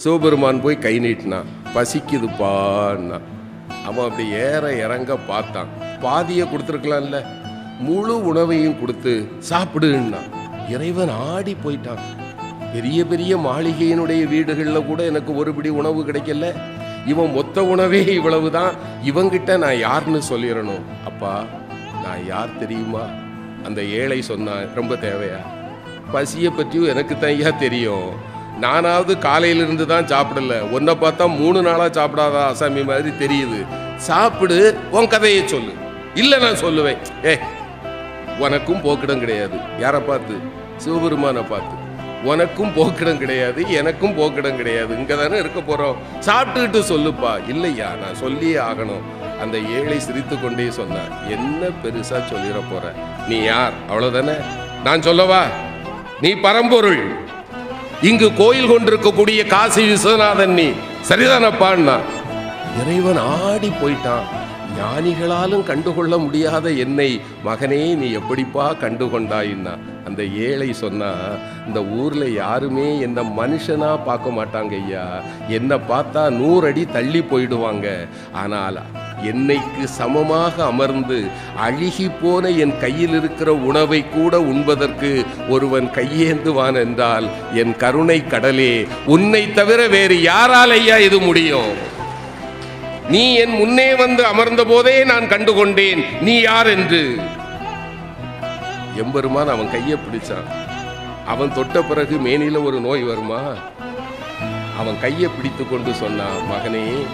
சிவபெருமான் போய் கை நீட்டினான் பசிக்குதுப்பான்னா அவன் அப்படி ஏற இறங்க பார்த்தான். பாதியை கொடுத்துருக்கலாம்ல. முழு உணவையும் கொடுத்து சாப்பிடுன்னா. இறைவன் ஆடி போயிட்டான். பெரிய பெரிய மாளிகையினுடைய வீடுகளில் கூட எனக்கு ஒருபடி உணவு கிடைக்கல. இவன் மொத்த உணவே இவ்வளவுதான். இவங்கிட்ட நான் யாருன்னு சொல்லிடணும். அப்பா நான் யார் தெரியுமா? அந்த ஏழை சொன்னான் ரொம்ப தேவையா? பசியை பற்றியும் எனக்கு தையா தெரியும். நானாவது காலையிலிருந்து தான் சாப்பிடல. உன்னை பார்த்தா மூணு நாளாக சாப்பிடாத அசாமி மாதிரி தெரியுது. சாப்பிடு உன் கதையை சொல்லு. இல்லை நான் சொல்லுவேன். ஏ உனக்கும் போக்கிடம் கிடையாது. யாரை பார்த்து? சிவபெருமானை பார்த்து. உனக்கும் போக்கிடம் கிடையாது எனக்கும் போக்கிடம் கிடையாது. இங்கே தானே இருக்க போகிறோம் சாப்பிட்டுக்கிட்டு சொல்லுப்பா. இல்லையா நான் சொல்லியே ஆகணும். அந்த ஏழை சிரித்து கொண்டே சொன்னார். என்ன பெருசாக சொல்லிட போகிற நீ யார்? அவ்வளோதானே நான் சொல்லவா? நீ பரம்பொருள். இங்கு கோயில் கொண்டிருக்கக்கூடிய காசி விஸ்வநாதன் நீ. சரிதானப்பான்னா இறைவன் ஆடி போயிட்டான். ஞானிகளாலும் கண்டுகொள்ள முடியாத என்னை மகனே நீ எப்படிப்பா கண்டுகொண்டாயின்னா அந்த ஏழை சொன்னா இந்த ஊர்ல யாருமே என்ன மனுஷனா பார்க்க மாட்டாங்க ஐயா. என்னை பார்த்தா நூறடி தள்ளி போயிடுவாங்க. ஆனால் என்னைக்கு சமமாக அமர்ந்து அழுகி போன என் கையில் இருக்கிற உணவை கூட உண்பதற்கு ஒருவன் கையேந்துவான் என்றால் என் கருணை கடலே உன்னை தவிர வேறு யாரால் ஐயா இது முடியும்? நீ என் முன்னே வந்து அமர்ந்த போதே நான் கண்டுகொண்டேன் நீ யார் என்று? எம்பெருமான் அவன் கையை பிடிச்சான். அவன் தொட்ட பிறகு மேனில ஒரு நோய் வருமா? அவன் கையை பிடித்து கொண்டு சொன்னான் மகனே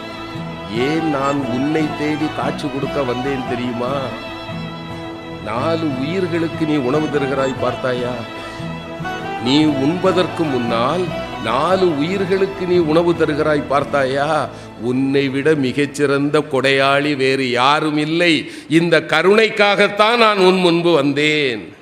ஏன் நான் உன்னை தேடி காட்சி கொடுக்க வந்தேன் தெரியுமா? நாலு உயிர்களுக்கு நீ உணவு தருகிறாய் பார்த்தாயா? நீ உண்பதற்கு முன்னால் நாலு உயிர்களுக்கு நீ உணவு தருகிறாய் பார்த்தாயா? உன்னை விட மிகச்சிறந்த கொடையாளி வேறு யாரும் இல்லை. இந்த கருணைக்காகத்தான் நான் உன் முன்பு வந்தேன்.